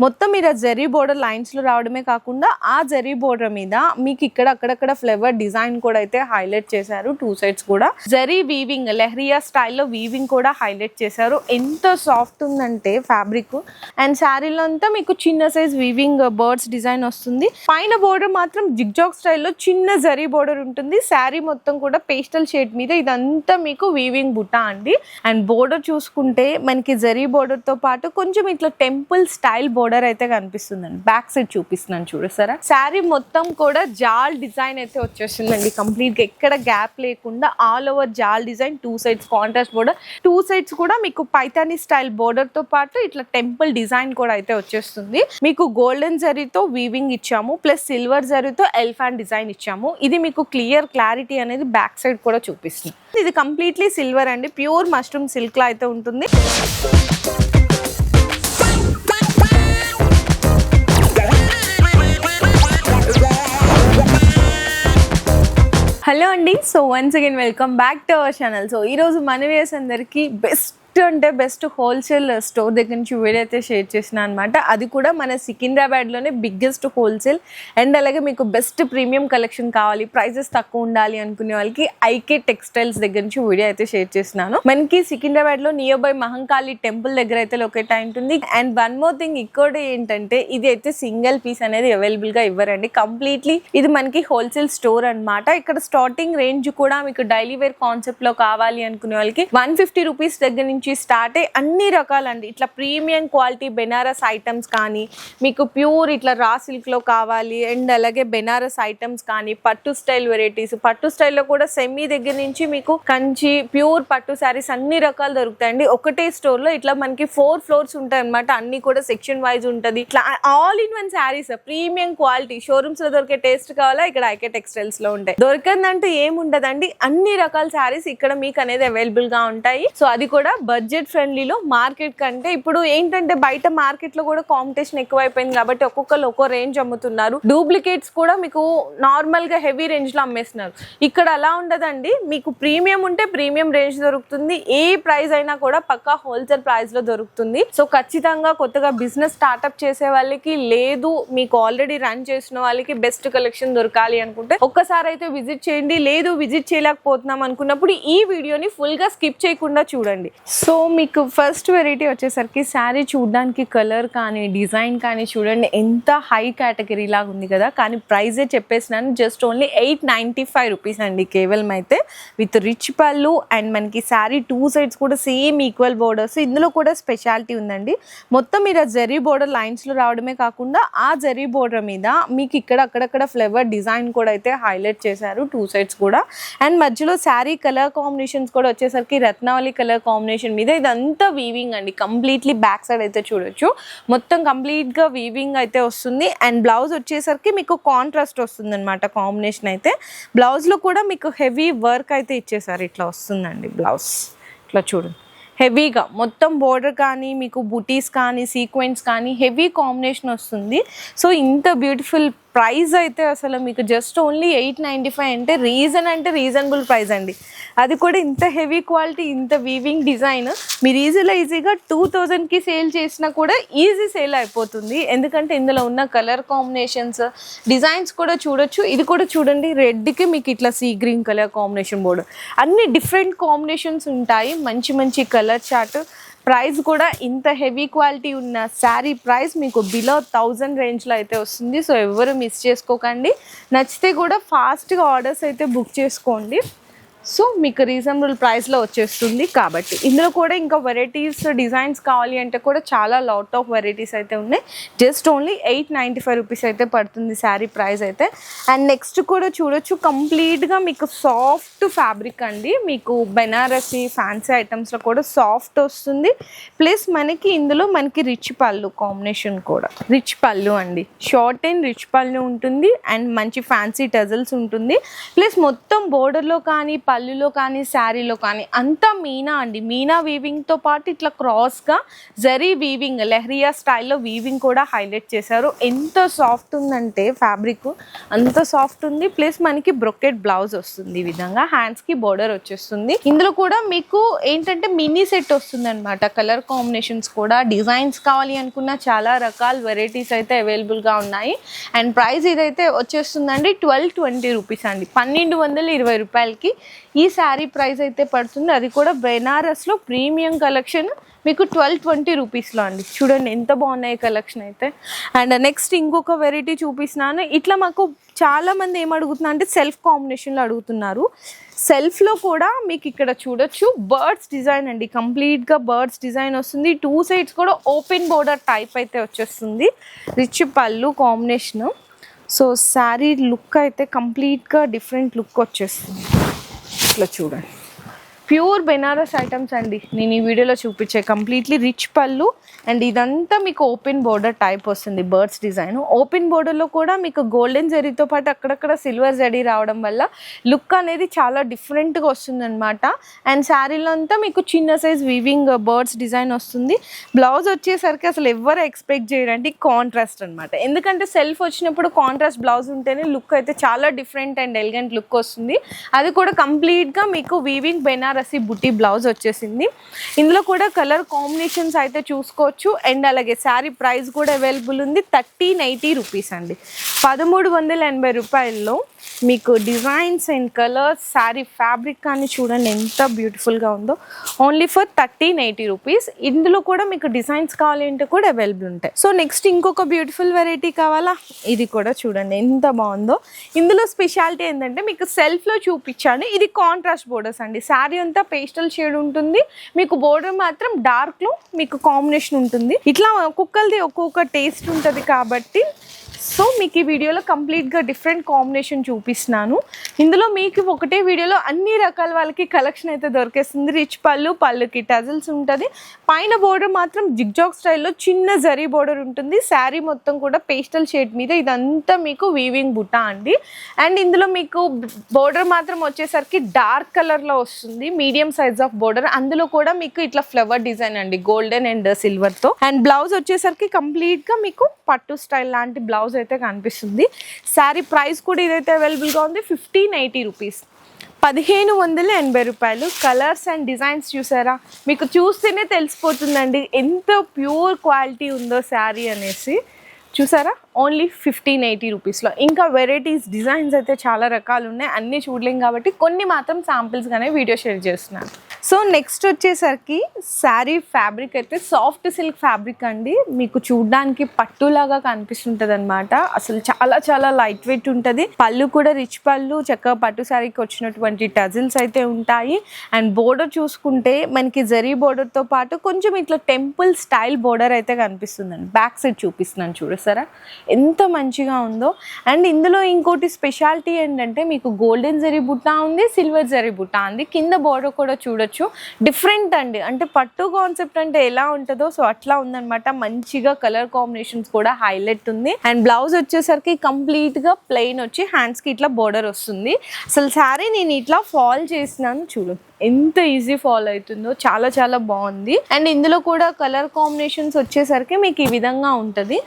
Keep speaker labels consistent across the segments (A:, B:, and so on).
A: మొత్తం మీరు ఆ జెర్రీ బోర్డర్ లైన్స్లో రావడమే కాకుండా ఆ జెర్రీ బోర్డర్ మీద మీకు ఇక్కడ అక్కడక్కడ ఫ్లేవర్ డిజైన్ కూడా అయితే హైలైట్ చేశారు టూ సైడ్స్ కూడా. జెర్రీ వీవింగ్ లెహరియా స్టైల్లో వీవింగ్ కూడా హైలైట్ చేశారు. ఎంత సాఫ్ట్ ఉందంటే ఫ్యాబ్రిక్ అండ్ శారీలో అంతా మీకు చిన్న సైజ్ వీవింగ్ బర్డ్స్ డిజైన్ వస్తుంది. పైన బోర్డర్ మాత్రం జిగ్జాగ్ స్టైల్లో చిన్న జరీ బోర్డర్ ఉంటుంది. శారీ మొత్తం కూడా పేస్టల్ షేడ్ మీద ఇదంతా మీకు వీవింగ్ బుట్ట అండి. అండ్ బోర్డర్ చూసుకుంటే మనకి జరీ బోర్డర్తో పాటు కొంచెం ఇట్లా టెంపుల్ స్టైల్ బోర్డర్ అయితే కనిపిస్తుందండి. బ్యాక్ సైడ్ చూపిస్తున్నాను చూడసారా శారీ మొత్తం కూడా జాల్ డిజైన్ అయితే వచ్చేస్తుందండి కంప్లీట్గా ఎక్కడ గ్యాప్ లేకుండా all over jaal design two sides contrast border. Two sides కూడా మీకు పైతానీ స్టైల్ బోర్డర్తో పాటు ఇట్లా టెంపుల్ డిజైన్ కూడా అయితే వచ్చేస్తుంది. మీకు గోల్డెన్ జరీతో వీవింగ్ ఇచ్చాము ప్లస్ సిల్వర్ జరీతో ఎల్ఫాన్ డిజైన్ ఇచ్చాము. ఇది మీకు క్లియర్ క్లారిటీ అనేది బ్యాక్ సైడ్ కూడా చూపిస్తుంది. ఇది కంప్లీట్లీ సిల్వర్ అండి. ప్యూర్ మష్రూమ్ సిల్క్ లా అయితే ఉంటుంది. హలో అండి. So once again welcome back to our channel so ఈరోజు మన వ్యూస్ అందరికీ బెస్ట్ అంటే బెస్ట్ హోల్సేల్ స్టోర్ దగ్గర నుంచి వీడియో అయితే షేర్ చేసిన అనమాట అది కూడా మన సికింద్రాబాద్లోనే బిగ్గెస్ట్ హోల్సేల్. అండ్ అలాగే మీకు బెస్ట్ ప్రీమియం కలెక్షన్ కావాలి ప్రైజెస్ తక్కువ ఉండాలి అనుకునే వాళ్ళకి ఐకే టెక్స్టైల్స్ దగ్గర నుంచి వీడియో అయితే షేర్ చేసినాను మనకి సికింద్రాబాద్లో నియర్ బై మహంకాళి టెంపుల్ దగ్గర అయితే లొకేట్ అయి ఉంటుంది. అండ్ వన్ మోర్ థింగ్ ఇక్కడ ఏంటంటే ఇది అయితే సింగిల్ పీస్ అనేది అవైలబుల్గా ఇవ్వరండి. కంప్లీట్లీ ఇది మనకి హోల్సేల్ స్టోర్ అన్నమాట. ఇక్కడ స్టార్టింగ్ రేంజ్ కూడా మీకు డైలీ వేర్ కాన్సెప్ట్లో కావాలి అనుకునే వాళ్ళకి వన్ ఫిఫ్టీ రూపీస్ దగ్గర నుంచి స్టార్ట్ అయ్యి అన్ని రకాలండి. ఇట్లా ప్రీమియం క్వాలిటీ బెనారస్ ఐటమ్స్ కానీ మీకు ప్యూర్ ఇట్లా రా సిల్క్లో కావాలి అండ్ అలాగే బెనారస్ ఐటమ్స్ కానీ పట్టు స్టైల్ వెరైటీస్ పట్టు స్టైల్లో కూడా సెమీ దగ్గర నుంచి మీకు కంచి ప్యూర్ పట్టు శారీస్ అన్ని రకాలు దొరుకుతాయండి. ఒకటే స్టోర్లో ఇట్లా మనకి ఫోర్ ఫ్లోర్స్ ఉంటాయి అనమాట అన్ని కూడా సెక్షన్ వైజ్ ఉంటుంది. ఇట్లా all in one saris premium quality షోరూమ్స్లో దొరికే టేస్ట్ కావాలా ఇక్కడ ఐకే టెక్స్టైల్స్లో ఉంటాయి. దొరకందంటూ ఏముండదండి. అన్ని రకాల శారీస్ ఇక్కడ మీకు అనేది అవైలబుల్గా ఉంటాయి. సో అది కూడా బడ్జెట్ ఫ్రెండ్లీలో మార్కెట్ కంటే ఇప్పుడు ఏంటంటే బయట మార్కెట్లో కూడా కాంపిటీషన్ ఎక్కువైపోయింది కాబట్టి ఒక్కొక్కరు ఒక్కో రేంజ్ అమ్ముతున్నారు. డూప్లికేట్స్ కూడా మీకు నార్మల్గా హెవీ రేంజ్లో అమ్మేస్తున్నారు. ఇక్కడ అలా ఉండదండి. మీకు ప్రీమియం ఉంటే ప్రీమియం రేంజ్ దొరుకుతుంది. ఏ ప్రైస్ అయినా కూడా పక్కా హోల్సేల్ ప్రైస్లో దొరుకుతుంది. సో ఖచ్చితంగా కొత్తగా బిజినెస్ స్టార్ట్అప్ చేసే వాళ్ళకి లేదు మీకు ఆల్రెడీ రన్ చేసిన వాళ్ళకి బెస్ట్ కలెక్షన్ దొరకాలి అనుకుంటే ఒక్కసారి అయితే విజిట్ చేయండి. లేదు విజిట్ చేయలేకపోతున్నాం అనుకున్నప్పుడు ఈ వీడియోని ఫుల్గా స్కిప్ చేయకుండా చూడండి. సో మీకు ఫస్ట్ వెరైటీ వచ్చేసరికి శారీ చూడడానికి కలర్ కానీ డిజైన్ కానీ చూడండి ఎంత హై కేటగిరీ లాగా ఉంది కదా. కానీ ప్రైజే చెప్పేసినాను just only eight ninety five rupees అండి కేవలం అయితే. విత్ రిచ్ పళ్ళు అండ్ మనకి శారీ టూ సైడ్స్ కూడా సేమ్ ఈక్వల్ బోర్డర్స్ ఇందులో కూడా స్పెషాలిటీ ఉందండి. మొత్తం మీరు ఆ జరీ బోర్డర్ లైన్స్లో రావడమే కాకుండా ఆ జరీ బోర్డర్ మీద మీకు ఇక్కడ అక్కడక్కడ ఫ్లేవర్ డిజైన్ కూడా అయితే హైలైట్ చేశారు టూ సైడ్స్ కూడా. అండ్ మధ్యలో శారీ కలర్ కాంబినేషన్స్ కూడా వచ్చేసరికి రత్నావళి కలర్ కాంబినేషన్ మీద ఇదంతా వీవింగ్ అండి. కంప్లీట్లీ బ్యాక్ సైడ్ అయితే చూడొచ్చు. మొత్తం కంప్లీట్గా వీవింగ్ అయితే వస్తుంది. అండ్ బ్లౌజ్ వచ్చేసరికి మీకు కాంట్రాస్ట్ వస్తుంది అనమాట కాంబినేషన్ అయితే బ్లౌజ్లో కూడా మీకు హెవీ వర్క్ అయితే ఇచ్చేసారు. ఇట్లా వస్తుందండి బ్లౌజ్ ఇట్లా చూడండి. హెవీగా మొత్తం బోర్డర్ కానీ మీకు బుటీస్ కానీ సీక్వెన్స్ కానీ హెవీ కాంబినేషన్ వస్తుంది. సో ఇంత బ్యూటిఫుల్ ప్రైస్ అయితే అసలు మీకు just only eight ninety five అంటే రీజన్ అంటే రీజనబుల్ ప్రైస్ అండి. అది కూడా ఇంత హెవీ క్వాలిటీ ఇంత వీవింగ్ డిజైన్. మీరు ఈజీలో ఈజీగా టూ థౌజండ్కి సేల్ చేసినా కూడా ఈజీ సేల్ అయిపోతుంది. ఎందుకంటే ఇందులో ఉన్న కలర్ కాంబినేషన్స్ డిజైన్స్ కూడా చూడొచ్చు. ఇది కూడా చూడండి రెడ్కి మీకు ఇట్లా sea green colour combination border అన్ని డిఫరెంట్ కాంబినేషన్స్ ఉంటాయి. మంచి మంచి కలర్ చార్ట్ ప్రైస్ కూడా ఇంత హెవీ క్వాలిటీ ఉన్న శారీ ప్రైస్ మీకు బిలో థౌజండ్ రేంజ్లో అయితే వస్తుంది. సో ఎవరు మిస్ చేసుకోకండి. నచ్చితే కూడా ఫాస్ట్గా ఆర్డర్స్ అయితే బుక్ చేసుకోండి. సో మీకు రీజనబుల్ ప్రైస్లో వచ్చేస్తుంది కాబట్టి. ఇందులో కూడా ఇంకా వెరైటీస్ డిజైన్స్ కావాలి అంటే కూడా చాలా లాట్ ఆఫ్ వెరైటీస్ అయితే ఉన్నాయి. Just only eight ninety five rupees అయితే పడుతుంది శారీ ప్రైస్ అయితే. అండ్ నెక్స్ట్ కూడా చూడొచ్చు కంప్లీట్గా మీకు సాఫ్ట్ ఫ్యాబ్రిక్ అండి. మీకు బెనారసి ఫ్యాన్సీ ఐటమ్స్లో కూడా సాఫ్ట్ వస్తుంది. ప్లస్ మనకి ఇందులో మనకి రిచ్ పళ్ళు కాంబినేషన్ కూడా. రిచ్ పళ్ళు అండి. షార్ట్ అండ్ రిచ్ పళ్ళు ఉంటుంది. అండ్ మంచి ఫ్యాన్సీ టజల్స్ ఉంటుంది. ప్లస్ మొత్తం బోర్డర్లో కానీ పళ్ళులో కానీ శారీలో కానీ అంతా మీనా అండి. మీనా వీవింగ్తో పాటు ఇట్లా క్రాస్గా జరీ వీవింగ్ లెహరియా స్టైల్లో వీవింగ్ కూడా హైలైట్ చేశారు. ఎంత సాఫ్ట్ ఉందంటే ఫ్యాబ్రిక్ అంత సాఫ్ట్ ఉంది. ప్లస్ మనకి బ్రొకెట్ బ్లౌజ్ వస్తుంది ఈ విధంగా. హ్యాండ్స్కి బోర్డర్ వచ్చేస్తుంది. ఇందులో కూడా మీకు ఏంటంటే మినీ సెట్ వస్తుంది అనమాట కలర్ కాంబినేషన్స్ కూడా డిజైన్స్ కావాలి అనుకున్న చాలా రకాల వెరైటీస్ అయితే అవైలబుల్గా ఉన్నాయి. అండ్ ప్రైస్ ఇదైతే వచ్చేస్తుందండి ట్వెల్వ్ ట్వంటీ రూపీస్ అండి. పన్నెండు వందల ఇరవై రూపాయలకి ఈ శారీ ప్రైస్ అయితే పడుతుంది. అది కూడా బెనారస్లో ప్రీమియం కలెక్షన్. మీకు ట్వెల్వ్ ట్వంటీ రూపీస్లో అండి. చూడండి ఎంత బాగున్నాయి కలెక్షన్ అయితే. అండ్ నెక్స్ట్ ఇంకొక వెరైటీ చూపిస్తున్నాను. ఇట్లా మాకు చాలామంది ఏం అడుగుతున్నారు అంటే సెల్ఫ్ కాంబినేషన్లో అడుగుతున్నారు. సెల్ఫ్లో కూడా మీకు ఇక్కడ చూడొచ్చు. బర్డ్స్ డిజైన్ అండి. కంప్లీట్గా బర్డ్స్ డిజైన్ వస్తుంది. టూ సైడ్స్ కూడా ఓపెన్ బోర్డర్ టైప్ అయితే వచ్చేస్తుంది. రిచ్ పళ్ళు కాంబినేషన్. సో శారీ లుక్ అయితే కంప్లీట్గా డిఫరెంట్ లుక్ వచ్చేస్తుంది. ఇట్లా చూడండి. ప్యూర్ బెనారస్ ఐటమ్స్ అండి. నేను ఈ వీడియోలో చూపించే కంప్లీట్లీ రిచ్ పళ్ళు అండ్ ఇదంతా మీకు ఓపెన్ బోర్డర్ టైప్ వస్తుంది బర్డ్స్ డిజైన్. ఓపెన్ బోర్డర్లో కూడా మీకు గోల్డెన్ జరీతో పాటు అక్కడక్కడ సిల్వర్ జరీ రావడం వల్ల లుక్ అనేది చాలా డిఫరెంట్గా వస్తుంది అనమాట అండ్ శారీలో అంతా మీకు చిన్న సైజ్ వీవింగ్ బర్డ్స్ డిజైన్ వస్తుంది. బ్లౌజ్ వచ్చేసరికి అసలు ఎవరు ఎక్స్పెక్ట్ చేయరండి కాంట్రాస్ట్ అనమాట ఎందుకంటే సెల్ఫ్ వచ్చినప్పుడు కాంట్రాస్ట్ బ్లౌజ్ ఉంటేనే లుక్ అయితే చాలా డిఫరెంట్ అండ్ ఎలిగెంట్ లుక్ వస్తుంది. అది కూడా కంప్లీట్గా మీకు వీవింగ్ బెనారస్ బుట్టి బ్లౌజ్ వచ్చేసింది. ఇందులో కూడా కలర్ కాంబినేషన్స్ అయితే చూసుకోవచ్చు. అండ్ అలాగే శారీ ప్రైస్ కూడా అవైలబుల్ ఉంది. థర్టీన్ ఎయిటీ రూపీస్ అండి. పదమూడు వందల ఎనభై రూపాయల్లో మీకు designs and colours sari fabric కానీ చూడండి ఎంత బ్యూటిఫుల్గా ఉందో. Only for thirteen eighty rupees. ఇందులో కూడా మీకు డిజైన్స్ కావాలి అంటే కూడా అవైలబుల్ ఉంటాయి. సో నెక్స్ట్ ఇంకొక బ్యూటిఫుల్ వెరైటీ కావాలా? ఇది కూడా చూడండి ఎంత బాగుందో. ఇందులో స్పెషాలిటీ ఏంటంటే మీకు సెల్ఫ్లో చూపించాను. ఇది కాంట్రాస్ట్ బోర్డర్స్ అండి. శారీ అంతా పేస్టల్ షేడ్ ఉంటుంది. మీకు బోర్డర్ మాత్రం డార్క్లో మీకు కాంబినేషన్ ఉంటుంది. ఇట్లా ఒక్కొక్కరిది ఒక్కొక్క టేస్ట్ ఉంటుంది కాబట్టి సో మీకు ఈ వీడియోలో కంప్లీట్గా డిఫరెంట్ కాంబినేషన్ చూపిస్తున్నాను. ఇందులో మీకు ఒకటే వీడియోలో అన్ని రకాల వాళ్ళకి కలెక్షన్ అయితే దొరికేస్తుంది. రిచ్ పళ్ళు పళ్ళుకి టజల్స్ ఉంటుంది. పైన బోర్డర్ మాత్రం జిగ్జాగ్ స్టైల్లో చిన్న జరీ బోర్డర్ ఉంటుంది. శారీ మొత్తం కూడా పేస్టల్ షేడ్ మీద. ఇదంతా మీకు వీవింగ్ బుట్ట అండి. అండ్ ఇందులో మీకు బోర్డర్ మాత్రం వచ్చేసరికి డార్క్ కలర్లో వస్తుంది. మీడియం సైజ్ ఆఫ్ బోర్డర్ అందులో కూడా మీకు ఇట్లా ఫ్లవర్ డిజైన్ అండి. గోల్డెన్ అండ్ సిల్వర్తో అండ్ బ్లౌజ్ వచ్చేసరికి కంప్లీట్గా మీకు పట్టు స్టైల్ లాంటి బ్లౌజ్ బ్లౌజ్ అయితే కనిపిస్తుంది. శారీ ప్రైస్ కూడా ఇదైతే అవైలబుల్గా ఉంది. ఫిఫ్టీన్ ఎయిటీ రూపీస్ పదిహేను వందల ఎనభై రూపాయలు. కలర్స్ అండ్ డిజైన్స్ చూసారా? మీకు చూస్తేనే తెలిసిపోతుందండి. ఎంత ప్యూర్ క్వాలిటీ ఉందో శారీ అనేసి. చూసారా? ఓన్లీ ఫిఫ్టీన్ ఎయిటీ రూపీస్లో ఇంకా వెరైటీస్ డిజైన్స్ అయితే చాలా రకాలు ఉన్నాయి. అన్నీ చూడలేం కాబట్టి కొన్ని మాత్రం శాంపిల్స్గానే వీడియో షేర్ చేస్తున్నాను. సో నెక్స్ట్ వచ్చేసరికి శారీ ఫ్యాబ్రిక్ అయితే సాఫ్ట్ సిల్క్ ఫ్యాబ్రిక్ అండి. మీకు చూడడానికి పట్టులాగా కనిపిస్తుంటది అనమాట అసలు చాలా చాలా లైట్ వెయిట్ ఉంటుంది. పళ్ళు కూడా రిచ్ పళ్ళు. చక్కగా పట్టు శారీకి వచ్చినటువంటి టజిల్స్ అయితే ఉంటాయి. అండ్ బోర్డర్ చూసుకుంటే మనకి జరీ బోర్డర్తో పాటు కొంచెం ఇట్లా టెంపుల్ స్టైల్ బోర్డర్ అయితే కనిపిస్తుందండి. బ్యాక్ సైడ్ చూపిస్తున్నాను చూడసారా ఎంత మంచిగా ఉందో. అండ్ ఇందులో ఇంకోటి స్పెషాలిటీ ఏంటంటే మీకు గోల్డెన్ జరీ బుట్ట ఉంది సిల్వర్ జరీ బుట్ట ఉంది. కింద బోర్డర్ కూడా చూడొచ్చు. డిఫరెంట్ అండి. అంటే పట్టు కాన్సెప్ట్ అంటే ఎలా ఉంటుందో సో అట్లా ఉందన్నమాట. మంచిగా కలర్ కాంబినేషన్స్ కూడా హైలైట్ ఉంది. అండ్ బ్లౌజ్ వచ్చేసరికి కంప్లీట్గా ప్లెయిన్ వచ్చి హ్యాండ్స్కి ఇట్లా బోర్డర్ వస్తుంది. అసలు సారీ నేను ఇట్లా ఫాల్ చేసినాను చూడు. ఎంత ఈజీ ఫాల్ అవుతుందో చాలా చాలా బాగుంది. అండ్ ఇందులో కూడా కలర్ కాంబినేషన్స్ వచ్చేసరికి మీకు ఈ విధంగా ఉంటుంది.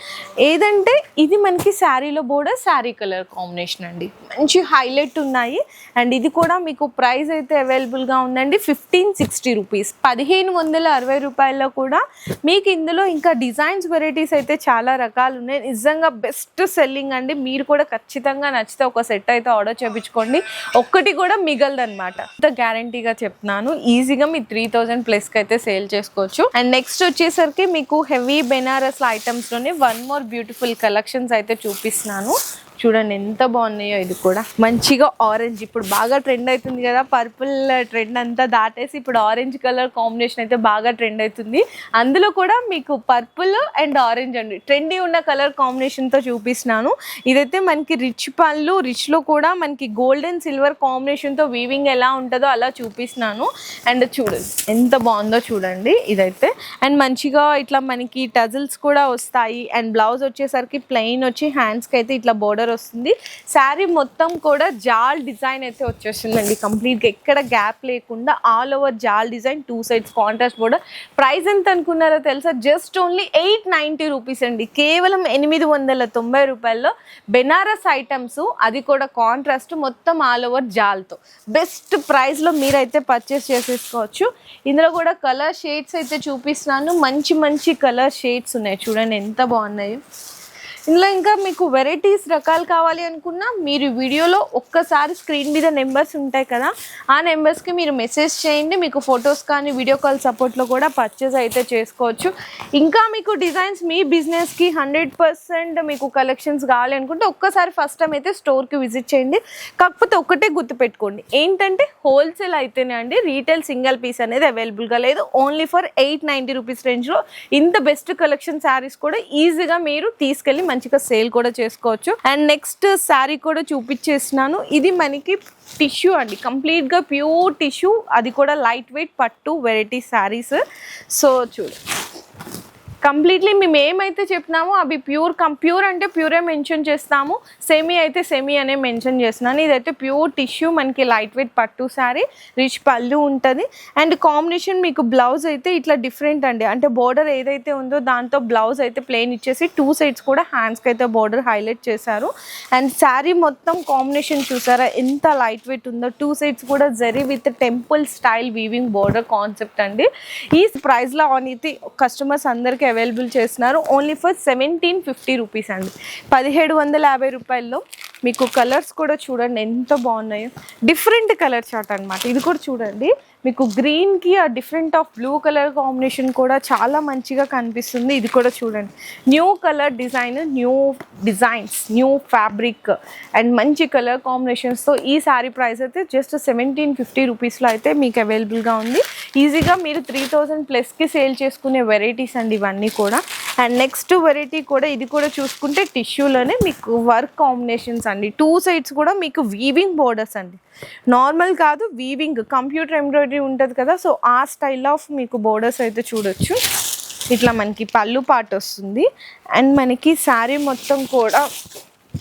A: ఏదంటే ఇది మనకి శారీలో బోర్డర్ శారీ కలర్ కాంబినేషన్ అండి. మంచి హైలైట్ ఉన్నాయి. అండ్ ఇది కూడా మీకు ప్రైస్ అయితే అవైలబుల్గా ఉందండి. ఫిఫ్టీన్ సిక్స్టీ రూపీస్ పదిహేను వందల అరవై రూపాయల్లో కూడా మీకు ఇందులో ఇంకా డిజైన్స్ వెరైటీస్ అయితే చాలా రకాలు ఉన్నాయి. నిజంగా బెస్ట్ సెల్లింగ్ అండి. మీరు కూడా ఖచ్చితంగా నచ్చితే ఒక సెట్ అయితే ఆర్డర్ చేయించుకోండి ఒక్కటి కూడా మిగలదన్నమాట. అంత గ్యారంటీగా చెప్తున్నాను. ఈజీగా మీ త్రీ థౌజండ్ ప్లస్కి అయితే సేల్ చేసుకోవచ్చు. అండ్ నెక్స్ట్ వచ్చేసరికి మీకు హెవీ బెనారస్ ఐటమ్స్లోనే వన్ మోర్ బ్యూటిఫుల్ కలెక్షన్స్ అయితే చూపిస్తున్నాను. చూడండి ఎంత బాగున్నాయో ఇది కూడా. మంచిగా ఆరెంజ్ ఇప్పుడు బాగా ట్రెండ్ అవుతుంది కదా పర్పుల్ ట్రెండ్ అంతా దాటేసి ఇప్పుడు ఆరెంజ్ కలర్ కాంబినేషన్ అయితే బాగా ట్రెండ్ అవుతుంది. అందులో కూడా మీకు పర్పుల్ అండ్ ఆరెంజ్ అండి. ట్రెండీ ఉన్న కలర్ కాంబినేషన్తో చూపిస్తున్నాను. ఇదైతే మనకి రిచ్ పళ్ళు రిచ్లో కూడా మనకి గోల్డ్ అండ్ సిల్వర్ కాంబినేషన్తో వీవింగ్ ఎలా ఉంటుందో అలా చూపిస్తున్నాను. అండ్ చూడండి ఎంత బాగుందో చూడండి ఇదైతే. అండ్ మంచిగా ఇట్లా మనకి టజిల్స్ కూడా వస్తాయి. అండ్ బ్లౌజ్ వచ్చేసరికి ప్లెయిన్ వచ్చి హ్యాండ్స్కి అయితే ఇట్లా బోర్డర్ వస్తుంది. శారీ మొత్తం కూడా జాల్ డిజైన్ అయితే వచ్చేస్తుందండి. కంప్లీట్గా ఎక్కడ గ్యాప్ లేకుండా ఆల్ ఓవర్ జాల్ design two sides contrast border. Price ఎంత అనుకున్నారో తెలుసా? Just only eight ninety rupees అండి. కేవలం ఎనిమిది వందల తొంభై రూపాయల్లో బెనారస్ ఐటమ్స్ అది కూడా కాంట్రాస్ట్ మొత్తం ఆల్ ఓవర్ జాల్తో. బెస్ట్ ప్రైస్లో మీరైతే పర్చేస్ చేసేసుకోవచ్చు. ఇందులో కూడా కలర్ షేడ్స్ అయితే చూపిస్తున్నాను. మంచి మంచి కలర్ షేడ్స్ ఉన్నాయి. చూడండి ఎంత బాగున్నాయో. ఇందులో ఇంకా మీకు వెరైటీస్ రకాలు కావాలి అనుకున్నా మీరు వీడియోలో ఒక్కసారి స్క్రీన్ మీద నెంబర్స్ ఉంటాయి కదా ఆ నెంబర్స్కి మీరు మెసేజ్ చేయండి. మీకు ఫొటోస్ కానీ వీడియో కాల్ సపోర్ట్లో కూడా పర్చేస్ అయితే చేసుకోవచ్చు. ఇంకా మీకు డిజైన్స్ మీ బిజినెస్కి హండ్రెడ్ పర్సెంట్ మీకు కలెక్షన్స్ కావాలి అనుకుంటే ఒక్కసారి ఫస్ట్ టైం అయితే స్టోర్కి విజిట్ చేయండి. కాకపోతే ఒకటే గుర్తుపెట్టుకోండి ఏంటంటే హోల్సేల్ అయితేనే అండి రీటైల్ సింగిల్ పీస్ అనేది అవైలబుల్గా లేదు. Only for eight ninety rupees రేంజ్లో ఇంత బెస్ట్ కలెక్షన్ శారీస్ కూడా ఈజీగా మీరు తీసుకెళ్ళి మంచిగా సేల్ కూడా చేసుకోవచ్చు. అండ్ నెక్స్ట్ శారీ కూడా చూపించేసినాను. ఇది మనకి టిష్యూ అండి. కంప్లీట్గా ప్యూర్ టిష్యూ. అది కూడా లైట్ వెయిట్ పట్టు వెరైటీ శారీస్. సో చూడు. కంప్లీట్లీ మేము ఏమైతే చెప్పినామో అవి ప్యూర్ కం ప్యూర్ అంటే ప్యూరే మెన్షన్ చేస్తాము. సెమీ అయితే సెమీ అనే మెన్షన్ చేస్తున్నాను. ఇదైతే ప్యూర్ టిష్యూ మనకి లైట్ వెయిట్ పట్టు శారీ రిచ్ పళ్ళు ఉంటుంది. అండ్ కాంబినేషన్ మీకు బ్లౌజ్ అయితే ఇట్లా డిఫరెంట్ అండి. అంటే బోర్డర్ ఏదైతే ఉందో దాంతో బ్లౌజ్ అయితే ప్లెయిన్ ఇచ్చేసి టూ సైడ్స్ కూడా హ్యాండ్స్కి అయితే బోర్డర్ హైలైట్ చేశారు. అండ్ శారీ మొత్తం కాంబినేషన్ చూసారా? ఎంత లైట్ వెయిట్ ఉందో. టూ సైడ్స్ కూడా zari with temple style weaving border concept అండి. ఈ ప్రైస్లో ఆన్ అయితే కస్టమర్స్ అందరికీ అవైలబుల్ చేస్తున్నారు. Only for seventeen fifty rupees అండి. పదిహేడు వందల యాభై రూపాయల్లో మీకు కలర్స్ కూడా చూడండి ఎంత బాగున్నాయో. డిఫరెంట్ కలర్ చార్ట్ అనమాట ఇది కూడా చూడండి. మీకు గ్రీన్కి ఆ different of blue colour combination కూడా చాలా మంచిగా కనిపిస్తుంది. ఇది కూడా చూడండి. New colour design new designs new fabric and మంచి కలర్ కాంబినేషన్స్తో ఈ శారీ ప్రైస్ అయితే జస్ట్ సెవెంటీన్ ఫిఫ్టీ రూపీస్లో అయితే మీకు అవైలబుల్గా ఉంది. ఈజీగా మీరు త్రీ థౌజండ్ ప్లస్కి సేల్ చేసుకునే వెరైటీస్ అండి ఇవన్నీ కూడా. అండ్ నెక్స్ట్ వెరైటీ కూడా ఇది కూడా చూసుకుంటే టిష్యూలోనే మీకు వర్క్ కాంబినేషన్స్ అండి. టూ సైడ్స్ కూడా మీకు వీవింగ్ బోర్డర్స్ అండి. నార్మల్ కాదు వీవింగ్ కంప్యూటర్ ఎంబ్రాయిడరీ ఉంటుంది కదా సో ఆ స్టైల్ ఆఫ్ మీకు బోర్డర్స్ అయితే చూడొచ్చు. ఇట్లా మనకి పళ్ళు పాట వస్తుంది. అండ్ మనకి శారీ మొత్తం కూడా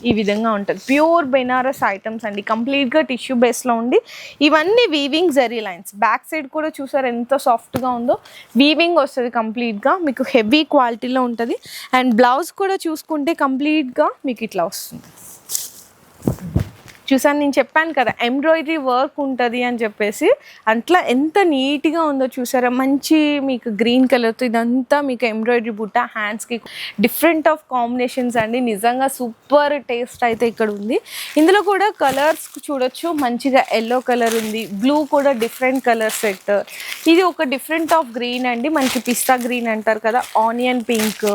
A: ఈ విధంగా ఉంటుంది. ప్యూర్ బెనారస్ ఐటమ్స్ అండి. కంప్లీట్గా టిష్యూ బేస్లో ఉండి ఇవన్నీ weaving zari lines back side కూడా చూసారు ఎంత సాఫ్ట్గా ఉందో? వీవింగ్ వస్తుంది కంప్లీట్గా. మీకు హెవీ క్వాలిటీలో ఉంటుంది. అండ్ బ్లౌజ్ కూడా చూసుకుంటే కంప్లీట్గా మీకు ఇట్లా వస్తుంది. చూసాను నేను చెప్పాను కదా ఎంబ్రాయిడరీ వర్క్ ఉంటుంది అని చెప్పేసి అట్లా ఎంత నీట్గా ఉందో చూసారా మంచి మీకు గ్రీన్ కలర్తో ఇదంతా మీకు ఎంబ్రాయిడరీ బుట్ట హ్యాండ్స్కి డిఫరెంట్ ఆఫ్ కాంబినేషన్స్ అండి. నిజంగా సూపర్ టేస్ట్ అయితే ఇక్కడ ఉంది. ఇందులో కూడా కలర్స్ చూడొచ్చు మంచిగా ఎల్లో కలర్ ఉంది బ్లూ కూడా డిఫరెంట్ కలర్ సెట్ ఇది ఒక డిఫరెంట్ ఆఫ్ గ్రీన్ అండి మంచి పిస్తా గ్రీన్ అంటారు కదా ఆనియన్ పింక్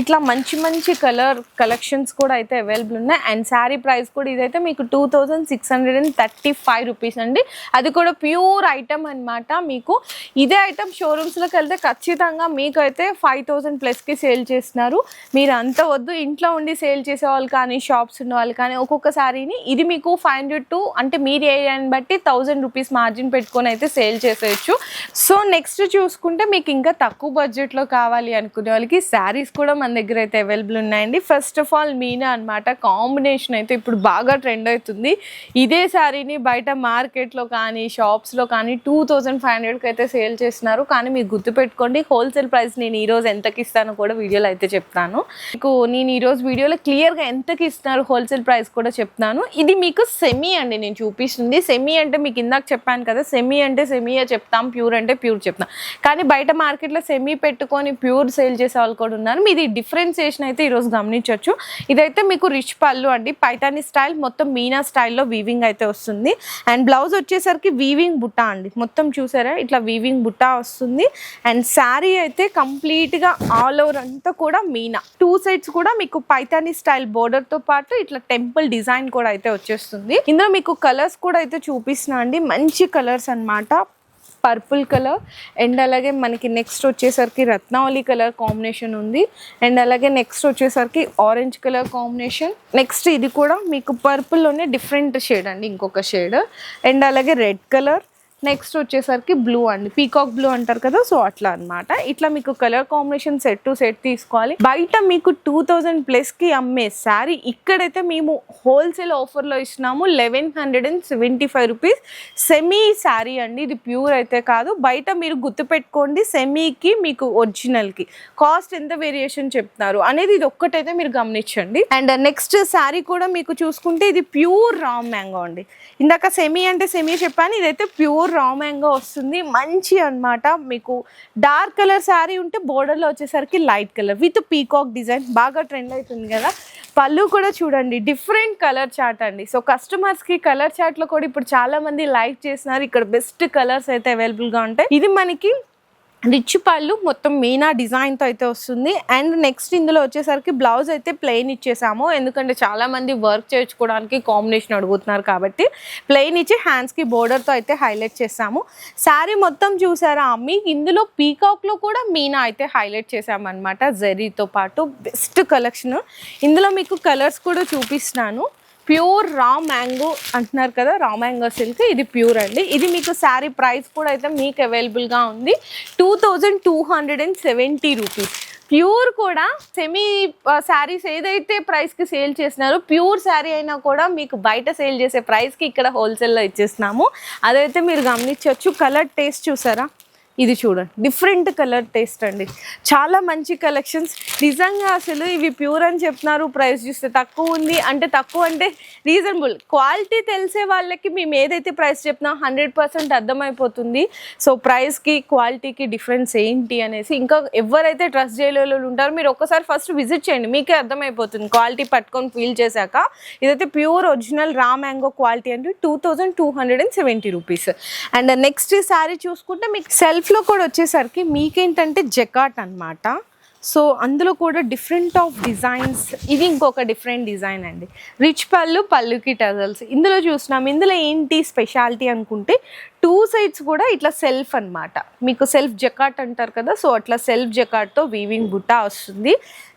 A: ఇట్లా మంచి మంచి కలర్ కలెక్షన్స్ కూడా అయితే అవైలబుల్ ఉన్నాయి. అండ్ శారీ ప్రైస్ కూడా ఇదైతే మీకు two thousand six hundred and thirty five rupees అండి. అది కూడా ప్యూర్ ఐటమ్ అన్నమాట మీకు. ఇదే ఐటమ్ షోరూమ్స్లోకి వెళ్తే ఖచ్చితంగా మీకైతే ఫైవ్ థౌజండ్ ప్లస్కి సేల్ చేస్తున్నారు. మీరు అంత వద్దు ఇంట్లో ఉండి సేల్ చేసే వాళ్ళు కానీ షాప్స్ ఉన్న వాళ్ళు కానీ ఒక్కొక్క శారీని ఇది మీకు ఫైవ్ హండ్రెడ్ టు అంటే మీరు ఏరియాని బట్టి థౌజండ్ రూపీస్ మార్జిన్ పెట్టుకొని అయితే సేల్ చేసేయచ్చు. సో నెక్స్ట్ చూసుకుంటే మీకు ఇంకా తక్కువ బడ్జెట్లో కావాలి అనుకునే వాళ్ళకి శారీస్ కూడా మన దగ్గర అయితే అవైలబుల్ ఉన్నాయండి. ఫస్ట్ ఆఫ్ ఆల్ మీనా అనమాట కాంబినేషన్ అయితే ఇప్పుడు బాగా ట్రెండ్ అవుతుంది. ఇదే శారీని బయట మార్కెట్లో కానీ షాప్స్లో కానీ టూ థౌజండ్ ఫైవ్ హండ్రెడ్కి అయితే సేల్ చేస్తున్నారు. కానీ మీరు గుర్తుపెట్టుకోండి హోల్సేల్ ప్రైస్ నేను ఈరోజు ఎంతకి ఇస్తానో కూడా వీడియోలో అయితే చెప్తాను. మీకు నేను ఈరోజు వీడియోలో క్లియర్గా ఎంతకి ఇస్తున్నారు హోల్సేల్ ప్రైస్ కూడా చెప్తాను. ఇది మీకు సెమీ అండి నేను చూపిస్తుంది. సెమీ అంటే మీకు ఇందాక చెప్పాను కదా సెమీ అంటే సెమీయే చెప్తాం ప్యూర్ అంటే ప్యూర్ చెప్తాం. కానీ బయట మార్కెట్లో సెమీ పెట్టుకొని ప్యూర్ సేల్ చేసే వాళ్ళు కూడా ఉన్నారు. మీది డిఫరెన్సియేషన్ అయితే ఈరోజు గమనించవచ్చు ఇదైతే మీకు రిచ్ పళ్ళు అండి. పైతాని స్టైల్ మొత్తం మీనా స్టైల్లో వీవింగ్ అయితే వస్తుంది. అండ్ బ్లౌజ్ వచ్చేసరికి వీవింగ్ బుట్ట అండి. మొత్తం చూసారా? ఇట్లా వీవింగ్ బుట్ట వస్తుంది. అండ్ శారీ అయితే కంప్లీట్గా ఆల్ ఓవర్ అంతా కూడా మీనా. టూ సైడ్స్ కూడా మీకు పైతాని స్టైల్ బోర్డర్తో పాటు ఇట్లా టెంపుల్ డిజైన్ కూడా అయితే వచ్చేస్తుంది. ఇందులో మీకు కలర్స్ కూడా అయితే చూపిస్తున్నా అండి. మంచి కలర్స్ అన్నమాట. పర్పుల్ కలర్ అండ్ అలాగే మనకి నెక్స్ట్ వచ్చేసరికి రత్నావళి కలర్ కాంబినేషన్ ఉంది అండ్ అలాగే నెక్స్ట్ వచ్చేసరికి ఆరెంజ్ కలర్ కాంబినేషన్. నెక్స్ట్ ఇది కూడా మీకు పర్పుల్లోనే డిఫరెంట్ షేడ్ అండి ఇంకొక షేడ్. అండ్ అలాగే రెడ్ కలర్ నెక్స్ట్ వచ్చేసరికి బ్లూ అండి. పీకాక్ బ్లూ అంటారు కదా సో అట్లా అనమాట ఇట్లా మీకు colour combination set to set తీసుకోవాలి. బయట మీకు టూ థౌజండ్ ప్లస్కి అమ్మే శారీ ఇక్కడైతే మేము హోల్సేల్ ఆఫర్లో ఇస్తున్నాము eleven hundred and seventy five rupees. Semi sari అండి ఇది ప్యూర్ అయితే కాదు. బయట మీరు గుర్తుపెట్టుకోండి సెమీకి మీకు ఒరిజినల్కి. కాస్ట్ ఎంత వేరియేషన్ చెప్తున్నారు అనేది ఇది ఒక్కటైతే మీరు గమనించండి. అండ్ నెక్స్ట్ శారీ కూడా మీకు చూసుకుంటే ఇది ప్యూర్ రామ్ మ్యాంగో అండి. ఇందాక సెమీ అంటే సెమీ చెప్పాను ఇదైతే ప్యూర్ రా మ్యాంగో వస్తుంది. మంచి అన్నమాట. మీకు డార్క్ కలర్ శారీ ఉంటే బోర్డర్లో వచ్చేసరికి light colour with peacock design బాగా ట్రెండ్ అవుతుంది కదా. పళ్ళు కూడా చూడండి డిఫరెంట్ కలర్ చార్ట్ అండి. సో కస్టమర్స్కి కలర్ చాట్లో కూడా ఇప్పుడు చాలా మంది లైక్ చేస్తున్నారు. ఇక్కడ బెస్ట్ కలర్స్ అయితే అవైలబుల్గా ఉంటాయి. ఇది మనకి రిచ్ పళ్ళు మొత్తం మీనా డిజైన్తో అయితే వస్తుంది. అండ్ నెక్స్ట్ ఇందులో వచ్చేసరికి బ్లౌజ్ అయితే ప్లెయిన్ ఇచ్చేసాము. ఎందుకంటే చాలామంది వర్క్ చేయించుకోవడానికి కాంబినేషన్ అడుగుతున్నారు కాబట్టి ప్లెయిన్ ఇచ్చి హ్యాండ్స్కి బోర్డర్తో అయితే హైలైట్ చేసాము. శారీ మొత్తం చూసారా అమ్మి? ఇందులో పీకాక్లో కూడా మీనా అయితే హైలైట్ చేసామన్నమాట. జెరీతో పాటు బెస్ట్ కలెక్షన్ ఇందులో మీకు కలర్స్ కూడా చూపిస్తున్నాను. ప్యూర్ రా మ్యాంగో అంటున్నారు కదా రా మ్యాంగో సిల్క్ ఇది ప్యూర్ అండి. ఇది మీకు శారీ ప్రైస్ కూడా అయితే మీకు అవైలబుల్గా ఉంది. Two thousand two hundred and seventy rupees. Pure కూడా సెమీ శారీస్ ఏదైతే ప్రైస్కి సేల్ చేసినారో ప్యూర్ శారీ అయినా కూడా మీకు బయట సేల్ చేసే ప్రైస్కి ఇక్కడ హోల్సేల్లో ఇచ్చేస్తున్నాము. అదైతే మీరు గమనించవచ్చు. కలర్ టేస్ట్ చూసారా? ఇది చూడండి. డిఫరెంట్ కలర్ టేస్ట్ అండి. చాలా మంచి కలెక్షన్స్ నిజంగా అసలు ఇవి ప్యూర్ అని చెప్తున్నారు ప్రైస్ చూస్తే తక్కువ ఉంది. అంటే తక్కువ అంటే రీజనబుల్ క్వాలిటీ తెలిసే వాళ్ళకి మేము ఏదైతే ప్రైస్ చెప్పినా హండ్రెడ్ పర్సెంట్ అర్థమైపోతుంది. సో ప్రైస్కి క్వాలిటీకి డిఫరెన్స్ ఏంటి అనేసి ఇంకా ఎవరైతే ట్రస్ట్ చేయలే ఉంటారో మీరు ఒక్కసారి ఫస్ట్ విజిట్ చేయండి. మీకే అర్థమైపోతుంది. క్వాలిటీ పట్టుకొని ఫీల్ చేశాక ఇదైతే pure original raw mango quality అంటే two thousand two hundred and seventy rupees and next sari చూసుకుంటే మీకు సెల్ఫ్ సెల్ఫ్లో కూడా వచ్చేసరికి మీకేంటంటే జకాట్ అనమాట సో అందులో కూడా డిఫరెంట్ ఆఫ్ డిజైన్స్ ఇది ఇంకొక డిఫరెంట్ డిజైన్ అండి. రిచ్ పళ్ళు పళ్ళుకి టజల్స్ ఇందులో చూసినాం. ఇందులో ఏంటి స్పెషాలిటీ అనుకుంటే టూ సైడ్స్ కూడా ఇట్లా సెల్ఫ్ అన్నమాట. మీకు సెల్ఫ్ జకాట్ అంటారు కదా సో అట్లా సెల్ఫ్ జకాట్తో వీవింగ్ బుట్ట వస్తుంది.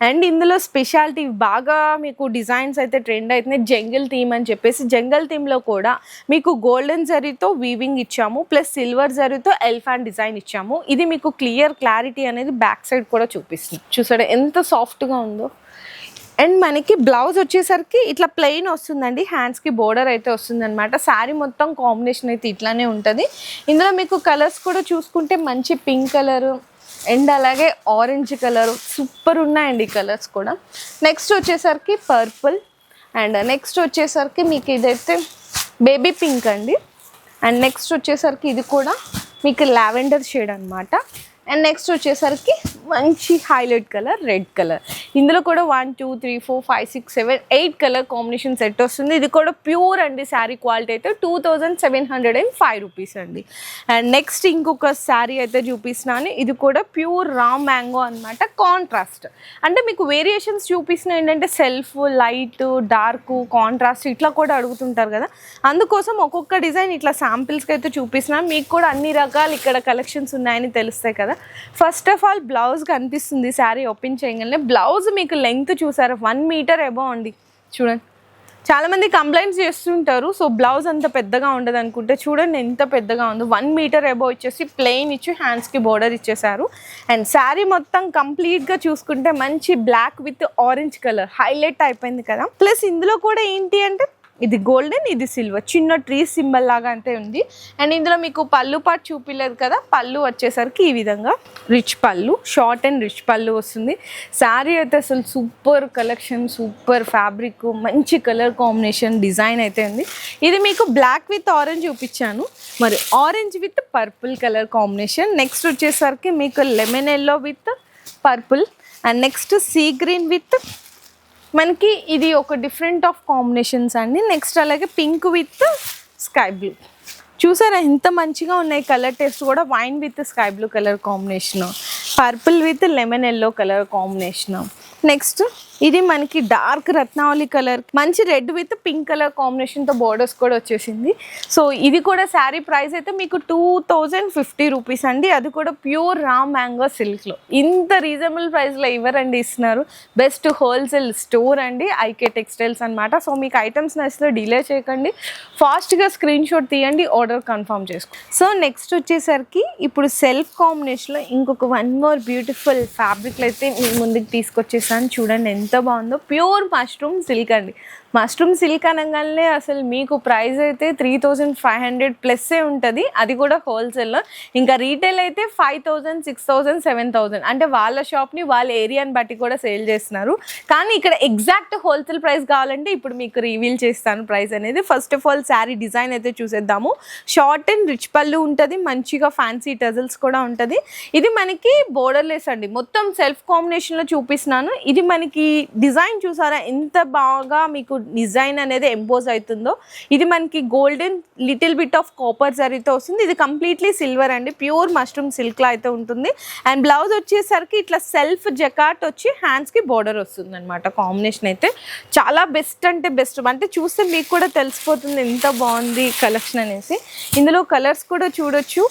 A: అండ్ ఇందులో స్పెషాలిటీ బాగా మీకు డిజైన్స్ అయితే ట్రెండ్ అవుతున్నాయి జంగిల్ థీమ్ అని చెప్పేసి జంగల్ థీమ్లో కూడా మీకు గోల్డెన్ జరీతో వీవింగ్ ఇచ్చాము. ప్లస్ సిల్వర్ జరీతో ఎల్ఫాన్ డిజైన్ ఇచ్చాము. ఇది మీకు క్లియర్ క్లారిటీ అనేది బ్యాక్ సైడ్ కూడా చూపిస్తుంది. చూసాడు ఎంత సాఫ్ట్గా ఉందో. అండ్ మనకి బ్లౌజ్ వచ్చేసరికి ఇట్లా ప్లెయిన్ వస్తుందండి హ్యాండ్స్కి బోర్డర్ అయితే వస్తుంది అనమాట శారీ మొత్తం కాంబినేషన్ అయితే ఇట్లానే ఉంటుంది. ఇందులో మీకు కలర్స్ కూడా చూసుకుంటే మంచి పింక్ కలరు అండ్ అలాగే ఆరెంజ్ కలర్ సూపర్ ఉన్నాయండి కలర్స్ కూడా. నెక్స్ట్ వచ్చేసరికి పర్పుల్ అండ్ నెక్స్ట్ వచ్చేసరికి మీకు ఇదైతే బేబీ పింక్ అండి. అండ్ నెక్స్ట్ వచ్చేసరికి ఇది కూడా మీకు లావెండర్ షేడ్ అనమాట అండ్ నెక్స్ట్ వచ్చేసరికి మంచి హైలైట్ కలర్ రెడ్ కలర్ ఇందులో కూడా one two three four five six seven eight colour combination set వస్తుంది. ఇది కూడా ప్యూర్ అండి శారీ క్వాలిటీ అయితే two thousand seven hundred and five rupees అండి. అండ్ నెక్స్ట్ ఇంకొక శారీ అయితే చూపిస్తున్నాను. ఇది కూడా ప్యూర్ రామ్ మ్యాంగో అనమాట కాంట్రాస్ట్ అంటే మీకు వేరియేషన్స్ చూపిస్తున్న ఏంటంటే సెల్ఫ్ లైట్ డార్క్ కాంట్రాస్ట్ ఇట్లా కూడా అడుగుతుంటారు కదా. అందుకోసం ఒక్కొక్క డిజైన్ ఇట్లా శాంపిల్స్కి అయితే చూపిస్తున్నాను. మీకు కూడా అన్ని రకాలు ఇక్కడ కలెక్షన్స్ ఉన్నాయని తెలుస్తాయి కదా. ఫస్ట్ ఆఫ్ ఆల్ బ్లౌజ్ కనిపిస్తుంది. శారీ ఓపెన్ చేయగానే బ్లౌజ్ మీకు లెంగ్త్ చూసారా? వన్ మీటర్ ఎబో అండి చూడండి. చాలామంది కంప్లైంట్స్ చేస్తుంటారు. సో బ్లౌజ్ అంత పెద్దగా ఉండదు అనుకుంటే చూడండి ఎంత పెద్దగా ఉందో. వన్ మీటర్ ఎబో ఇచ్చేసి ప్లెయిన్ ఇచ్చి హ్యాండ్స్కి బోర్డర్ ఇచ్చేసారు అండ్ శారీ మొత్తం కంప్లీట్గా చూసుకుంటే మంచి black with orange colour highlight అయిపోయింది కదా. ప్లస్ ఇందులో కూడా ఏంటి అంటే ఇది గోల్డెన్ ఇది సిల్వర్ చిన్న ట్రీ సింబల్ లాగా అంతే ఉంది. అండ్ ఇందులో మీకు పళ్ళు పాటు చూపిలేదు కదా పళ్ళు వచ్చేసరికి ఈ విధంగా రిచ్ పళ్ళు షార్ట్ అండ్ రిచ్ పళ్ళు వస్తుంది. శారీ అయితే అసలు సూపర్ కలెక్షన్ సూపర్ ఫ్యాబ్రిక్ మంచి కలర్ కాంబినేషన్ డిజైన్ అయితే ఉంది. ఇది మీకు బ్లాక్ విత్ ఆరెంజ్ చూపించాను. మరి orange with purple colour combination next వచ్చేసరికి మీకు lemon yellow with purple and next sea green with మనకి ఇది ఒక డిఫరెంట్ ఆఫ్ కాంబినేషన్స్ అండి. నెక్స్ట్ అలాగే పింక్ విత్ స్కై బ్లూ చూసారా ఎంత మంచిగా ఉన్నాయి కలర్ టేస్ట్ కూడా. Wine with sky blue colour combination purple with lemon yellow colour combination next ఇది మనకి డార్క్ రత్నావళి కలర్ మంచి రెడ్ విత్ పింక్ కలర్ కాంబినేషన్తో బోర్డర్స్ కూడా వచ్చేసింది. సో ఇది కూడా శారీ ప్రైస్ అయితే మీకు టూ థౌజండ్ ఫిఫ్టీ రూపీస్ అండి. అది కూడా ప్యూర్ రా మ్యాంగో సిల్క్లో. ఇంత రీజనబుల్ ప్రైస్లో ఇవ్వరండి ఇస్తున్నారు. బెస్ట్ హోల్సేల్ స్టోర్ అండి ఐకే టెక్స్టైల్స్ అన్నమాట. సో మీకు ఐటమ్స్ నచ్చితే డిలే చేయకండి. ఫాస్ట్గా స్క్రీన్ షాట్ తీయండి ఆర్డర్ కన్ఫర్మ్ చేసుకో. సో నెక్స్ట్ వచ్చేసరికి ఇప్పుడు సెల్ఫ్ కాంబినేషన్లో ఇంకొక వన్ మోర్ బ్యూటిఫుల్ ఫ్యాబ్రిక్లు అయితే ముందుకు తీసుకొచ్చేసాను. చూడండి ఎంత బాగుందో ప్యూర్ మష్రూమ్ సిల్క్ అండి. మష్రూమ్ సిల్క్ అనగానే అసలు మీకు ప్రైస్ అయితే త్రీ థౌజండ్ ఫైవ్ హండ్రెడ్ ప్లస్సే ఉంటుంది. అది కూడా హోల్సేల్లో ఇంకా రీటైల్ అయితే five thousand six thousand seven thousand అంటే వాళ్ళ షాప్ని వాళ్ళ ఏరియాని బట్టి కూడా సేల్ చేస్తున్నారు. కానీ ఇక్కడ ఎగ్జాక్ట్ హోల్సేల్ ప్రైస్ కావాలంటే ఇప్పుడు మీకు రివీల్ చేస్తాను ప్రైస్ అనేది. First of all sari design అయితే చూసేద్దాము. షార్ట్ అండ్ రిచ్ పళ్ళు ఉంటుంది. మంచిగా ఫ్యాన్సీ టజల్స్ కూడా ఉంటుంది. ఇది మనకి బోర్డర్లెస్ అండి. మొత్తం సెల్ఫ్ కాంబినేషన్లో చూపిస్తున్నాను. ఇది మనకి డిజైన్ చూసారా? ఎంత బాగా మీకు డిజైన్ అనేది ఎంపోజ్ అవుతుందో ఇది మనకి golden little bit of copper జరీతో వస్తుంది. ఇది కంప్లీట్లీ సిల్వర్ అండి. ప్యూర్ మష్రూమ్ సిల్క్లో అయితే ఉంటుంది. అండ్ బ్లౌజ్ వచ్చేసరికి ఇట్లా సెల్ఫ్ జకాట్ వచ్చి హ్యాండ్స్కి బోర్డర్ వస్తుంది అనమాట కాంబినేషన్ అయితే చాలా బెస్ట్ అంటే బెస్ట్ అంటే చూస్తే మీకు కూడా తెలిసిపోతుంది ఎంత బాగుంది కలెక్షన్ అనేసి. ఇందులో కలర్స్ కూడా చూడొచ్చు.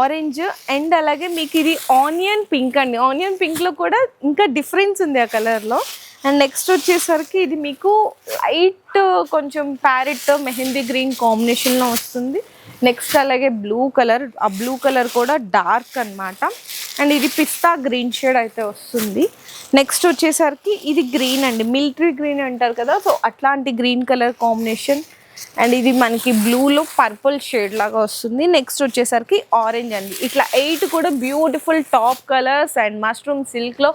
A: ఆరెంజ్ అండ్ అలాగే మీకు ఇది ఆనియన్ పింక్ అండి. ఆనియన్ పింక్లో కూడా ఇంకా డిఫరెన్స్ ఉంది ఆ కలర్లో అండ్ నెక్స్ట్ వచ్చేసరికి ఇది మీకు లైట్ కొంచెం ప్యారెట్ మెహందీ గ్రీన్ కాంబినేషన్లో వస్తుంది. నెక్స్ట్ అలాగే బ్లూ కలర్ ఆ బ్లూ కలర్ కూడా డార్క్ అన్నమాట. అండ్ ఇది పిస్తా గ్రీన్ షేడ్ అయితే వస్తుంది. నెక్స్ట్ వచ్చేసరికి ఇది గ్రీన్ అండి. మిలిటరీ గ్రీన్ అంటారు కదా సో అట్లాంటి గ్రీన్ కలర్ కాంబినేషన్ అండ్ ఇది మనకి బ్లూలో పర్పుల్ షేడ్ లాగా వస్తుంది. నెక్స్ట్ వచ్చేసరికి ఆరెంజ్ అండి. ఇట్లా ఎయిట్ కూడా beautiful top colours and mushroom సిల్క్లో.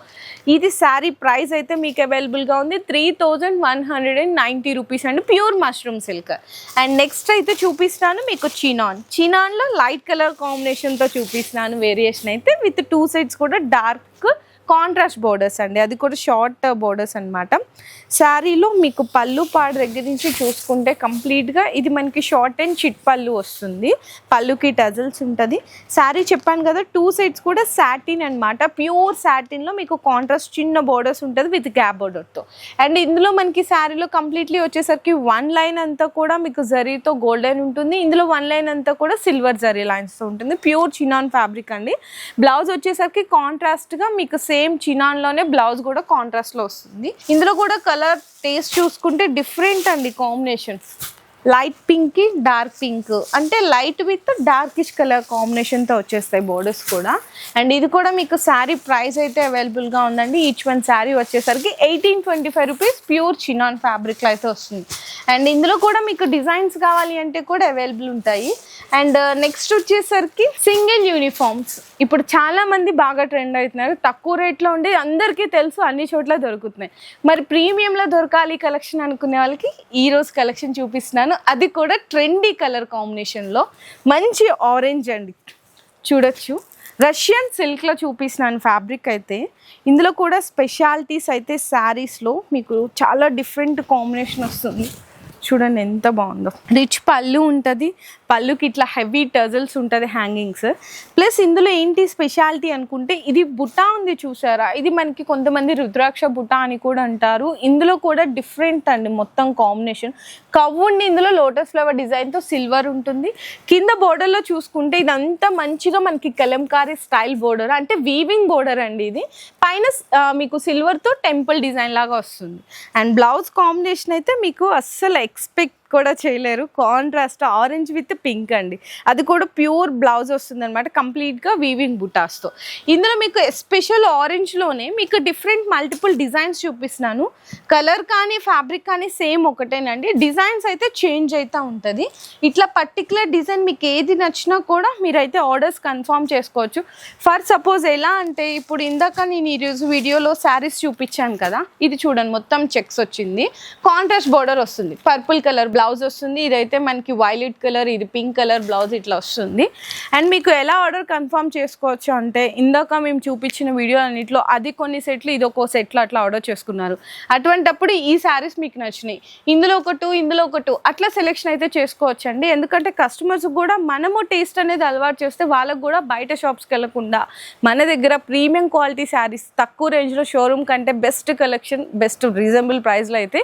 A: ఇది శారీ ప్రైస్ అయితే మీకు అవైలబుల్గా ఉంది. Three thousand one hundred and ninety rupees అండి pure mushroom silk. And next అయితే చూపిస్తాను మీకు చినాన్. చినాన్లో లైట్ కలర్ కాంబినేషన్తో చూపిస్తున్నాను. వేరియేషన్ అయితే విత్ టూ సైడ్స్ కూడా డార్క్ కాంట్రాస్ట్ బోర్డర్స్ అండి. అది కూడా షార్ట్ బోర్డర్స్ అనమాట శారీలో మీకు పళ్ళు పాడు దగ్గర నుంచి చూసుకుంటే కంప్లీట్గా ఇది మనకి షార్ట్ అండ్ చిట్ పళ్ళు వస్తుంది. పళ్ళుకి టజల్స్ ఉంటుంది. శారీ చెప్పాను కదా టూ సైడ్స్ కూడా సాటిన్ అనమాట ప్యూర్ సాటిన్లో మీకు కాంట్రాస్ట్ చిన్న బోర్డర్స్ ఉంటుంది విత్ గ్యాప్ బోర్డర్తో అండ్ ఇందులో మనకి శారీలో కంప్లీట్లీ వచ్చేసరికి వన్ లైన్ అంతా కూడా మీకు జరీతో గోల్డెన్ ఉంటుంది. ఇందులో వన్ లైన్ అంతా కూడా సిల్వర్ జరీ లైన్స్తో ఉంటుంది. ప్యూర్ చినాన్ ఫ్యాబ్రిక్ అండి. బ్లౌజ్ వచ్చేసరికి కాంట్రాస్ట్గా మీకు సేమ్ సేమ్ చినాన్లోనే బ్లౌజ్ కూడా కాంట్రాస్ట్లో వస్తుంది. ఇందులో కూడా కలర్ టేస్ట్ చూసుకుంటే డిఫరెంట్ అండి combinations light pink dark pink. అంటే లైట్ విత్ డార్కిష్ కలర్ కాంబినేషన్తో వచ్చేస్తాయి బోర్డర్స్ కూడా. అండ్ ఇది కూడా మీకు శారీ ప్రైస్ అయితే అవైలబుల్గా ఉందండి. ఈచ్ వన్ శారీ వచ్చేసరికి eighteen twenty five rupees pure chinon ఫ్యాబ్రిక్లో అయితే వస్తుంది. అండ్ ఇందులో కూడా మీకు డిజైన్స్ కావాలి అంటే కూడా అవైలబుల్ ఉంటాయి. అండ్ uh, నెక్స్ట్ వచ్చేసరికి సింగిల్ యూనిఫామ్స్ ఇప్పుడు చాలామంది బాగా ట్రెండ్ అవుతున్నారు. తక్కువ రేట్లో ఉండి అందరికీ తెలుసు అన్ని చోట్ల దొరుకుతున్నాయి. మరి ప్రీమియంలో దొరకాలి కలెక్షన్ అనుకునే వాళ్ళకి ఈరోజు కలెక్షన్ చూపిస్తున్నాను. అది కూడా ట్రెండీ కలర్ కాంబినేషన్లో మంచి ఆరెంజ్ అండి. చూడొచ్చు. రష్యన్ సిల్క్లో చూపిస్తున్నాను ఫ్యాబ్రిక్ అయితే. ఇందులో కూడా స్పెషాలిటీస్ అయితే శారీస్లో మీకు చాలా డిఫరెంట్ కాంబినేషన్ వస్తుంది. చూడండి ఎంత బాగుందో. రిచ్ పళ్ళు ఉంటుంది. పళ్ళుకి ఇట్లా హెవీ టజల్స్ ఉంటుంది హ్యాంగింగ్స్. ప్లస్ ఇందులో ఏంటి స్పెషాలిటీ అనుకుంటే ఇది బుటా ఉంది చూసారా? ఇది మనకి కొంతమంది రుద్రాక్ష బుటా అని కూడా అంటారు. ఇందులో కూడా డిఫరెంట్ అండి మొత్తం కాంబినేషన్. కవ్వుండి ఇందులో లోటస్ ఫ్లవర్ డిజైన్తో సిల్వర్ ఉంటుంది. కింద బోర్డర్లో చూసుకుంటే ఇదంతా మంచిగా మనకి కలంకారీ స్టైల్ బోర్డర్ అంటే వీవింగ్ బోర్డర్ అండి ఇది. పైన మీకు సిల్వర్తో టెంపుల్ డిజైన్ లాగా వస్తుంది. అండ్ బ్లౌజ్ కాంబినేషన్ అయితే మీకు అస్సలు ఎక్స్పెక్ట్ కూడా చేయలేరు. కాంట్రాస్ట్ ఆరెంజ్ విత్ పింక్ అండి. అది కూడా ప్యూర్ బ్లౌజ్ వస్తుంది అనమాట కంప్లీట్గా వీవింగ్ బుటాస్తో. ఇందులో మీకు ఎస్పెషల్ ఆరెంజ్లోనే మీకు డిఫరెంట్ మల్టిపుల్ డిజైన్స్ చూపిస్తున్నాను. కలర్ కానీ ఫ్యాబ్రిక్ కానీ సేమ్ ఒకటేనండి. డిజైన్స్ అయితే చేంజ్ అవుతూ ఉంటుంది. ఇట్లా పర్టికులర్ డిజైన్ మీకు ఏది నచ్చినా కూడా మీరైతే ఆర్డర్స్ కన్ఫర్మ్ చేసుకోవచ్చు. ఫర్ సపోజ్ ఎలా అంటే ఇప్పుడు ఇందాక నేను ఈరోజు వీడియోలో శారీస్ చూపించాను కదా. ఇది చూడండి మొత్తం చెక్స్ వచ్చింది. కాంట్రాస్ట్ బోర్డర్ వస్తుంది. పర్పుల్ కలర్ బ్లౌజ్ వస్తుంది. ఇదైతే మనకి వైలెట్ కలర్ ఇది పింక్ కలర్ బ్లౌజ్ ఇట్లా వస్తుంది. అండ్ మీకు ఎలా ఆర్డర్ కన్ఫర్మ్ చేసుకోవచ్చు అంటే ఇందాక మేము చూపించిన వీడియో అన్నింటిలో అది కొన్ని సెట్లు ఇది ఒక సెట్లు అట్లా ఆర్డర్ చేసుకున్నారు. అటువంటప్పుడు ఈ శారీస్ మీకు నచ్చినాయి. ఇందులో ఒక టూ ఇందులో ఒక టూ అట్లా సెలెక్షన్ అయితే చేసుకోవచ్చు అండి ఎందుకంటే కస్టమర్స్ కూడా మనము టేస్ట్ అనేది అలవాటు చేస్తే వాళ్ళకు కూడా బయట షాప్స్కి వెళ్ళకుండా మన దగ్గర ప్రీమియం క్వాలిటీ శారీస్ తక్కువ రేంజ్లో షోరూమ్ కంటే బెస్ట్ కలెక్షన్ బెస్ట్ రీజనబుల్ ప్రైస్లో అయితే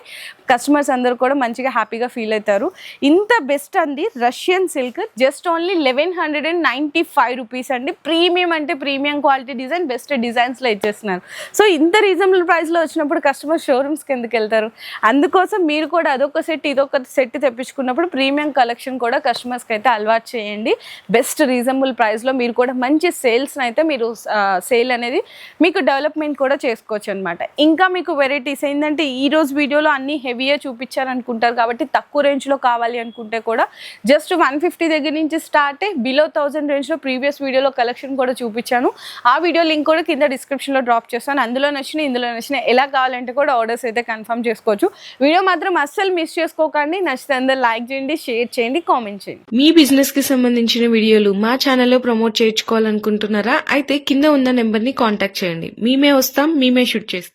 A: కస్టమర్స్ అందరూ కూడా మంచిగా హ్యాపీగా ఫీల్ ఫీల్ అవుతారు. ఇంత బెస్ట్ అంది Russian silk just only eleven hundred and ninety five rupees అండి. ప్రీమియం అంటే ప్రీమియం క్వాలిటీ డిజైన్ బెస్ట్ డిజైన్స్లో ఇచ్చేస్తున్నారు. సో ఇంత రీజనబుల్ ప్రైస్లో వచ్చినప్పుడు కస్టమర్ షోరూమ్స్కి ఎందుకు వెళ్తారు. అందుకోసం మీరు కూడా అదొక సెట్ ఇదొక సెట్ తెప్పించుకున్నప్పుడు ప్రీమియం కలెక్షన్ కూడా కస్టమర్స్కి అయితే అలవాటు చేయండి. బెస్ట్ రీజనబుల్ ప్రైస్లో మీరు కూడా మంచి సేల్స్ని అయితే మీరు సేల్ అనేది మీకు డెవలప్మెంట్ కూడా చేసుకోవచ్చు అనమాట ఇంకా మీకు వెరైటీస్ ఏంటంటే ఈ రోజు వీడియోలో అన్ని హెవీయే చూపించారనుకుంటారు కాబట్టి తక్కువ రేంజ్లో కావాలి అనుకుంటే కూడా జస్ట్ వన్ ఫిఫ్టీ దగ్గర నుంచి స్టార్ట్ బిలో థౌసండ్ రేంజ్లో ప్రీవియస్ వీడియోలో కలెక్షన్ కూడా చూపించాను. ఆ వీడియో లింక్ కూడా కింద డిస్క్రిప్షన్లో డ్రాప్ చేస్తాను. అందులో నచ్చిన ఇందులో నచ్చిన ఎలా కావాలంటే కూడా ఆర్డర్స్ అయితే కన్ఫర్మ్ చేసుకోవచ్చు. వీడియో మాత్రం అస్సలు మిస్ చేసుకోకండి. నచ్చితే అందరు లైక్ చేయండి షేర్ చేయండి కామెంట్ చేయండి.
B: మీ బిజినెస్కి సంబంధించిన వీడియోలు మా ఛానల్లో ప్రమోట్ చేయించుకోవాలనుకుంటున్నారా? అయితే కింద ఉన్న నెంబర్ని కాంటాక్ట్ చేయండి. మేమే వస్తాం మేమే షూట్ చేస్తాం.